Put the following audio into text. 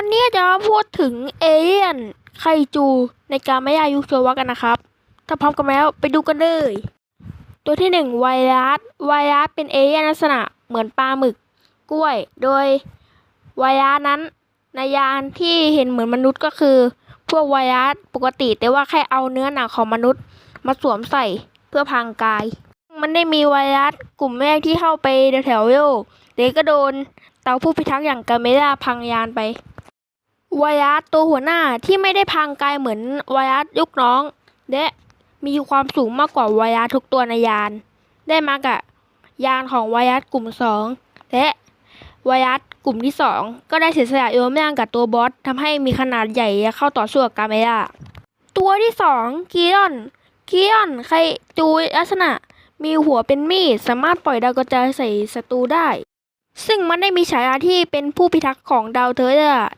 วันนี้จะมาพูดถึงเอเลี่ยนไคจูในการไม่ยายุคโชวะกันนะครับ ถ้าพร้อมกันแล้วไปดูกันเลย ตัวที่หนึ่งไวรัส ไวรัสเป็นเอเลี่ยนลักษณะเหมือนปลาหมึก กล้วย โดยไวรัสนั้นในยานที่เห็นเหมือนมนุษย์ก็คือ พวกไวรัสปกติแต่ว่าแค่เอาเนื้อหนังของมนุษย์มาสวมใส่เพื่อพรางกาย มันได้มีไวรัสกลุ่มแรกที่เข้าไปแถวโลกเด็กก็โดนเตาผู้พิทักษ์อย่างกาเมล่าพังยานไป ไวรัสตัวหัวหน้าที่ไม่ได้พังกายเหมือนไวรัสยุคน้อง และมีความสูงมากกว่าไวรัสทุกตัวในยาน ได้มากับยานของไวรัสกลุ่มสองและไวรัสกลุ่มที่สองก็ได้เสียสละรวมร่างกับตัวบอสทำให้มีขนาดใหญ่เข้าต่อสู้กับกาเมล่าตัวที่สองกีออนกีออนใครจูลักษณะมีหัวเป็นมีดสามารถปล่อยดาวกระจายใส่ศัตรูได้ ซึ่งมันได้มีฉายาที่เป็นผู้พิทักษ์ของดาวเทอร์เรอร์